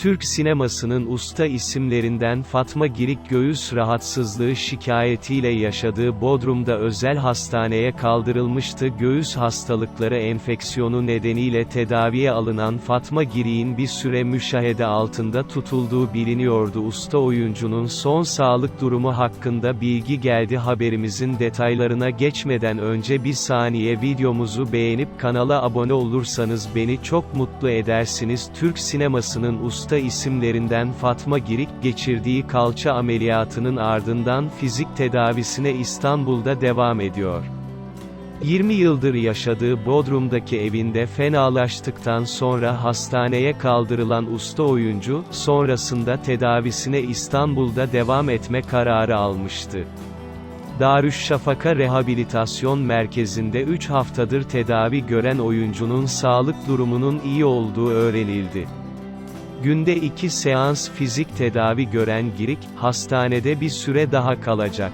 Türk sinemasının usta isimlerinden Fatma Girik göğüs rahatsızlığı şikayetiyle yaşadığı Bodrum'da özel hastaneye kaldırılmıştı. Göğüs hastalıkları enfeksiyonu nedeniyle tedaviye alınan Fatma Girik'in bir süre müşahede altında tutulduğu biliniyordu. Usta oyuncunun son sağlık durumu hakkında bilgi geldi haberimizin detaylarına geçmeden önce bir saniye videomuzu beğenip kanala abone olursanız beni çok mutlu edersiniz. Türk sinemasının usta isimlerinden Fatma Girik, geçirdiği kalça ameliyatının ardından fizik tedavisine İstanbul'da devam ediyor. 20 yıldır yaşadığı Bodrum'daki evinde fenalaştıktan sonra hastaneye kaldırılan usta oyuncu, sonrasında tedavisine İstanbul'da devam etme kararı almıştı. Darüşşafaka Rehabilitasyon Merkezi'nde 3 haftadır tedavi gören oyuncunun sağlık durumunun iyi olduğu öğrenildi. Günde 2 seans fizik tedavi gören Girik, hastanede bir süre daha kalacak.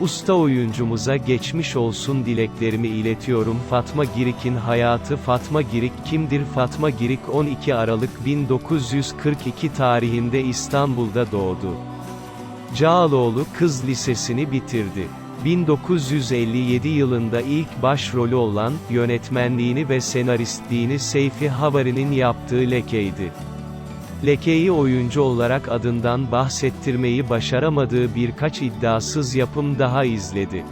Usta oyuncumuza geçmiş olsun dileklerimi iletiyorum Fatma Girik'in hayatı Fatma Girik kimdir Fatma Girik 12 Aralık 1942 tarihinde İstanbul'da doğdu. Cağaloğlu Kız Lisesi'ni bitirdi. 1957 yılında ilk başrolü olan, yönetmenliğini ve senaristliğini Seyfi Havari'nin yaptığı Leke'ydi. Leke'yi oyuncu olarak adından bahsettirmeyi başaramadığı birkaç iddiasız yapım daha izledi.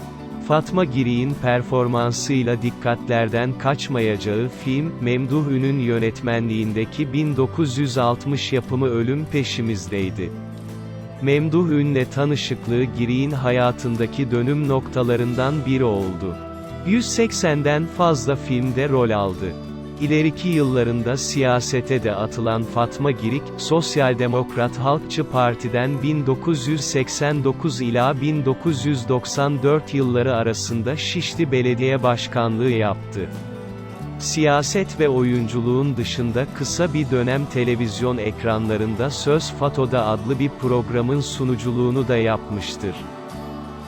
Fatma Girik'in performansıyla dikkatlerden kaçmayacağı film, Memduh Ün'ün yönetmenliğindeki 1960 yapımı Ölüm Peşimizdeydi. Memduh Ün'le tanışıklığı Girik'in hayatındaki dönüm noktalarından biri oldu. 180'den fazla filmde rol aldı. İleriki yıllarında siyasete de atılan Fatma Girik, Sosyal Demokrat Halkçı Parti'den 1989 ila 1994 yılları arasında Şişli Belediye Başkanlığı yaptı. Siyaset ve oyunculuğun dışında kısa bir dönem televizyon ekranlarında Söz Fato'da adlı bir programın sunuculuğunu da yapmıştır.